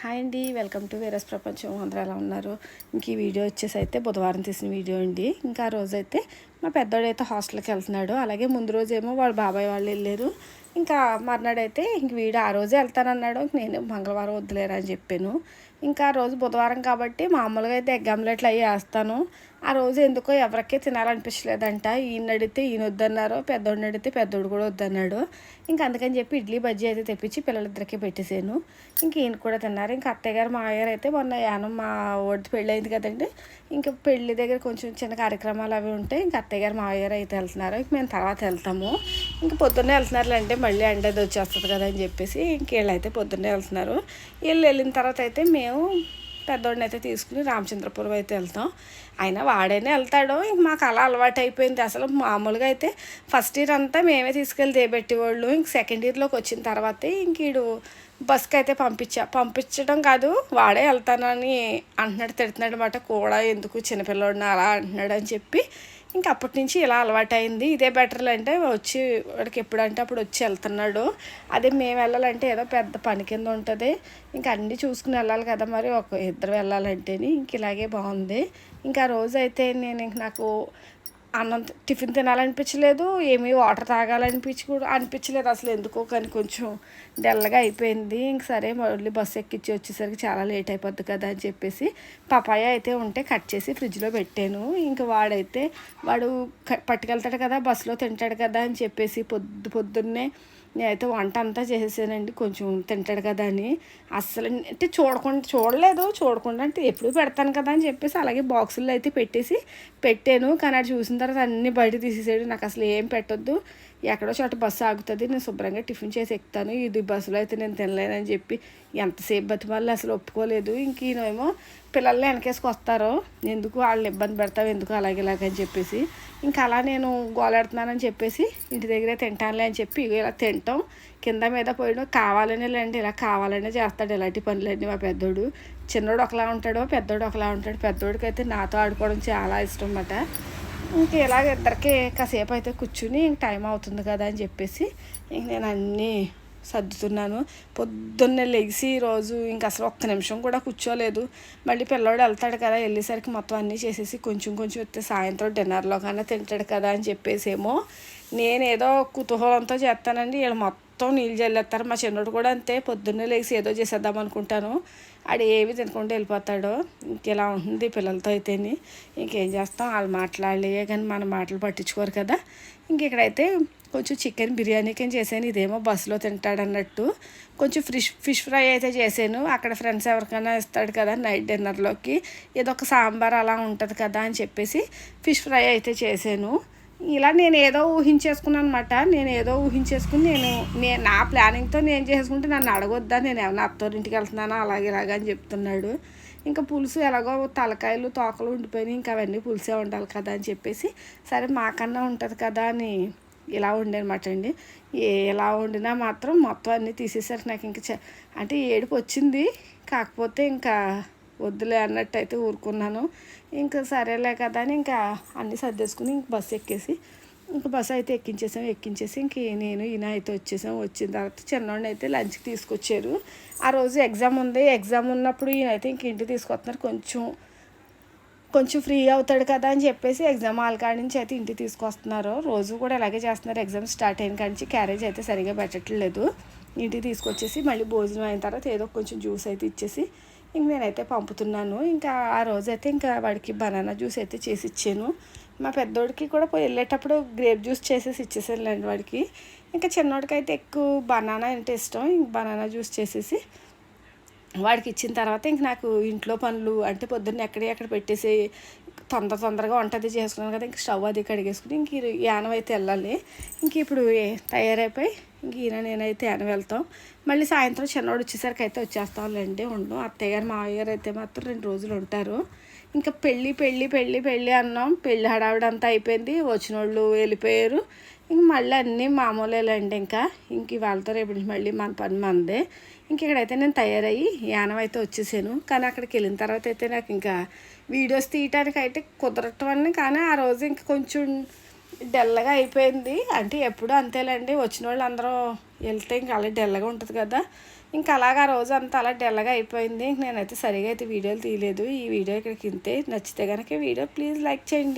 Hi అండి welcome to వేరస్ ప్రపంచం. అందరూ ఎలా ఉన్నారు? ఇంక ఈ వీడియో వచ్చేసి అయితే బుధవారం తీసిన వీడియో అండి. ఇంకా ఆ రోజైతే మా పెద్దోడు అయితే హాస్టల్కి వెళ్తున్నాడు. అలాగే ముందు రోజు ఏమో వాళ్ళ బాబాయ్ వాళ్ళు వెళ్ళారు. ఇంకా మర్నాడైతే ఇంక వీడు ఆ రోజే వెళ్తానన్నాడు. ఇంక నేను మంగళవారం వద్దులేరా అని చెప్పాను. ఇంకా ఆ రోజు బుధవారం కాబట్టి మామూలుగా అయితే ఎగ్ ఆమ్లెట్లు అవి వేస్తాను. ఆ రోజు ఎందుకో ఎవరికీ తినాలనిపించలేదంట. ఈయన అడిగితే ఈయన వద్దన్నారు పెద్దోడిని అడిగితే పెద్దోడు కూడా వద్దన్నాడు. ఇంకా అందుకని చెప్పి ఇడ్లీ బజ్జీ అయితే తెప్పించి పిల్లలిద్దరికీ పెట్టేసాను ఇంక ఈయన కూడా తిన్నారు. ఇంకా అత్తయ్య గారు మా అయ్యారు అయితే మొన్న యానం మా ఓడి పెళ్ళి అయింది కదండి. ఇంకా పెళ్ళి దగ్గర కొంచెం చిన్న కార్యక్రమాలు అవి ఉంటాయి ఇంకా అత్తయ్య గారు మా అయ్యారు అయితే వెళ్తున్నారు. ఇంక మేము తర్వాత వెళ్తాము. ఇంక పొద్దున్నే వెళ్తున్నారు అంటే మళ్ళీ ఎండది వచ్చేస్తుంది కదా అని చెప్పేసి ఇంక వీళ్ళు అయితే పొద్దున్నే వెళ్తున్నారు. వీళ్ళు వెళ్ళిన తర్వాత అయితే మేము పెద్దోడిని అయితే తీసుకుని రామచంద్రపురం అయితే వెళ్తాం. అయినా వాడైనా వెళ్తాడు. ఇంక మాకు అలా అలవాటు అయిపోయింది. అసలు మామూలుగా అయితే ఫస్ట్ ఇయర్ అంతా మేమే తీసుకెళ్ళి దేబెట్టేవాళ్ళు. ఇంక సెకండ్ ఇయర్లోకి వచ్చిన తర్వాతే ఇంక వీడు బస్కి అయితే పంపించా. పంపించడం కాదు వాడే వెళ్తానని అంటున్నాడు తిడుతున్నాడు అనమాట కూడా ఎందుకు చిన్నపిల్లోడిని అలా అంటున్నాడు అని చెప్పి ఇంకా అప్పటి నుంచి ఇలా అలవాటైంది. ఇదే బెటర్ అంటే వచ్చి వాడికి ఎప్పుడంటే అప్పుడు వచ్చి వెళ్తున్నాడు. అదే మేము వెళ్ళాలంటే ఏదో పెద్ద పని కింద ఉంటుంది. ఇంకా అన్నీ చూసుకుని వెళ్ళాలి కదా మరి. ఒక ఇద్దరు వెళ్ళాలంటేనే ఇంక ఇలాగే బాగుంది. ఇంకా ఆ రోజు అయితే నేను ఇంక నాకు అన్నం టిఫిన్ తినాలనిపించలేదు ఏమీ వాటర్ తాగాలనిపించి కూడా అనిపించలేదు అసలు ఎందుకో కానీ కొంచెం డల్గా అయిపోయింది. ఇంక సరే మళ్ళీ బస్సు ఎక్కించి వచ్చేసరికి చాలా లేట్ అయిపోద్ది కదా అని చెప్పేసి పపాయ అయితే ఉంటే కట్ చేసి ఫ్రిడ్జ్లో పెట్టాను. ఇంక వాడైతే వాడు పట్టుకెళ్తాడు కదా బస్సులో తింటాడు కదా అని చెప్పేసి పొద్దు పొద్దున్నే నేనైతే వంట అంతా చేసేసానండి. కొంచెం తింటాడు కదా అని. అస్సలు అంటే చూడకుండా చూడలేదు. చూడకుండా అంటే ఎప్పుడు పెడతాను కదా అని చెప్పేసి అలాగే బాక్సుల్లో అయితే పెట్టేసి పెట్టాను. కానీ అది చూసిన తర్వాత అన్నీ బయట తీసేసాడు నాకు అసలు ఏం పెట్టొద్దు. ఎక్కడో చోట బస్సు ఆగుతుంది నేను శుభ్రంగా టిఫిన్ చేసి ఎక్కుతాను ఇది బస్సులో అయితే నేను తినలేనని చెప్పి ఎంతసేపు బతిమాలి అసలు ఒప్పుకోలేదు. ఇంక ఈయనేమో పిల్లల్ని వెనకేసుకు వస్తారో. ఎందుకు వాళ్ళని ఇబ్బంది పెడతావు ఎందుకు అలాగే ఇలాగని చెప్పేసి. ఇంకా అలా నేను గోలాడుతున్నానని చెప్పేసి ఇంటి దగ్గరే తింటానులే అని చెప్పి ఇలా తింటాం. కింద మీద పోయడం కావాలనే లేండి ఇలా కావాలనే చేస్తాడు ఇలాంటి పనులన్నీ మా పెద్దోడు. చిన్నోడు ఒకలా ఉంటాడు పెద్దోడు ఒకలా ఉంటాడు. పెద్దోడికి అయితే నాతో ఆడుకోవడం చాలా ఇష్టం అన్నమాట. ఇంక ఇలాగ ఇద్దరికి కాసేపు అయితే కూర్చుని ఇంక టైం అవుతుంది కదా అని చెప్పేసి ఇంక నేను అన్నీ సర్దుతున్నాను. పొద్దున్నే లెగిసి రోజు ఇంక అసలు ఒక్క నిమిషం కూడా కూర్చోలేదు. మళ్ళీ పిల్లోడు వెళ్తాడు కదా వెళ్ళేసరికి మొత్తం అన్నీ చేసేసి కొంచెం కొంచెం వస్తే సాయంత్రం డిన్నర్లో కన్నా తింటాడు కదా అని చెప్పేసి ఏమో నేనేదో కుతూహలంతో చేస్తానండి. వీళ్ళు మొత్తం నీళ్ళు చల్లేస్తారు మా చిన్నోడు కూడా అంతే. పొద్దున్నే లేచి ఏదో చేసేద్దాం అనుకుంటాను. ఆడు ఏవి తినకుండా వెళ్ళిపోతాడో. ఇంకెలా ఉంటుంది పిల్లలతో అయితేని. ఇంకేం చేస్తాం? వాళ్ళు మాట్లాడలే కానీ మన మాటలు పట్టించుకోరు కదా. ఇంక ఇక్కడైతే కొంచెం చికెన్ బిర్యానీకి కింద చేశాను. ఇదేమో బస్సులో తింటాడు అన్నట్టు కొంచెం ఫిష్ ఫిష్ ఫ్రై అయితే చేశాను. అక్కడ ఫ్రెండ్స్ ఎవరికైనా ఇస్తాడు కదా నైట్ డిన్నర్లోకి. ఏదో ఒక సాంబార్ అలా ఉంటుంది కదా అని చెప్పేసి ఫిష్ ఫ్రై అయితే చేశాను. ఇలా నేను ఏదో ఊహించేసుకున్నాను అనమాట నేను ఏదో ఊహించేసుకుని నేను నేను నా ప్లానింగ్తో నేను చేసుకుంటే నన్ను అడగొద్దా? నేను ఏమైనా అత్తోరింటికి వెళ్తున్నానా? అలాగే ఇలాగా అని చెప్తున్నాడు. ఇంకా పులుసు ఎలాగో తలకాయలు తోకలు ఉండిపోయినాయి. ఇంకా అవన్నీ పులుసే ఉండాలి కదా అని చెప్పేసి సరే మాకన్నా ఉంటుంది కదా అని ఇలా ఉండేనమాట అండి. ఎలా వండినా మాత్రం మొత్తం అన్నీ తీసేసరికి నాకు ఇంకా అంటే ఏడుపు వచ్చింది. కాకపోతే ఇంకా వద్దులే అన్నట్టు అయితే ఊరుకున్నాను. ఇంకా సరేలే కదా అని ఇంకా అన్నీ సర్దేసుకుని ఇంక బస్సు ఎక్కేసి ఇంకా బస్సు అయితే ఎక్కించేసాం ఎక్కించేసి ఇంక నేను ఈయన అయితే వచ్చేసాం. వచ్చిన తర్వాత చిన్నోడిని అయితే లంచ్కి తీసుకొచ్చారు. ఆ రోజు ఎగ్జామ్ ఉంది. ఎగ్జామ్ ఉన్నప్పుడు ఈయన అయితే ఇంక ఇంటికి తీసుకొస్తున్నారు. కొంచెం కొంచెం ఫ్రీ అవుతాడు కదా అని చెప్పేసి ఎగ్జామ్ హాల్ కాడి నుంచి అయితే ఇంటికి తీసుకొస్తున్నారు. రోజు కూడా ఇలాగే చేస్తున్నారు. ఎగ్జామ్ స్టార్ట్ అయిన కాడి నుంచి క్యారేజ్ అయితే సరిగా పెట్టట్లేదు. ఇంటికి తీసుకొచ్చేసి మళ్ళీ భోజనం అయిన తర్వాత ఏదో కొంచెం జ్యూస్ అయితే ఇచ్చేసి ఇంక నేనైతే పంపుతున్నాను. ఇంకా ఆ రోజైతే ఇంకా వాడికి బనానా జ్యూస్ అయితే చేసి ఇచ్చాను. మా పెద్దోడికి కూడా పోయి వెళ్ళేటప్పుడు గ్రేప్ జ్యూస్ చేసేసి ఇచ్చేసానులేండి వాడికి. ఇంకా చిన్నోడికి అయితే ఎక్కువ బనానా అంటే ఇష్టం. ఇంక బనానా జ్యూస్ చేసేసి వాడికి ఇచ్చిన తర్వాత ఇంక నాకు ఇంట్లో పనులు అంటే పొద్దున్న ఎక్కడే ఎక్కడ పెట్టేసి తొందర తొందరగా వంట అది చేసుకున్నాను కదా ఇంక స్టవ్ అది కడిగేసుకుని ఇంక యానం అయితే వెళ్ళాలి. ఇంక ఇప్పుడు తయారైపోయి ఇంక ఈయన నేనైతే యానం వెళ్తాం. మళ్ళీ సాయంత్రం చిన్నవాడు వచ్చేసరికి అయితే వచ్చేస్తాంలేండి ఉండు. అత్తయ్య గారు మావయ్య గారు అయితే మాత్రం రెండు రోజులు ఉంటారు. ఇంకా పెళ్ళి పెళ్ళి పెళ్ళి పెళ్ళి అన్నాం. పెళ్ళి హడావిడంతా అయిపోయింది. వచ్చిన వాళ్ళు వెళ్ళిపోయారు. ఇంక మళ్ళీ అన్నీ మామూలేలండి ఇంకా. ఇంక ఇవాళతో రేపు మళ్ళీ మన పని మందే. ఇంక ఇక్కడైతే నేను తయారయ్యి యానం అయితే వచ్చేసాను. కానీ అక్కడికి వెళ్ళిన తర్వాత అయితే నాకు ఇంకా వీడియోస్ తీయటానికి అయితే కుదరటం అని కానీ ఆ రోజు ఇంక కొంచెం డెల్లగా అయిపోయింది. అంటే ఎప్పుడు అంతేలేండి వచ్చిన వాళ్ళు అందరూ వెళ్తే ఇంకా అలా డెల్లగా ఉంటుంది కదా. ఇంకా అలాగా ఆ రోజు అంతా అలా డెల్లగా అయిపోయింది. ఇంక నేనైతే సరిగా అయితే వీడియోలు తీయలేదు. ఈ వీడియో ఇక్కడికి ఇంతే. నచ్చితే కనుక వీడియో ప్లీజ్ లైక్ చేయండి.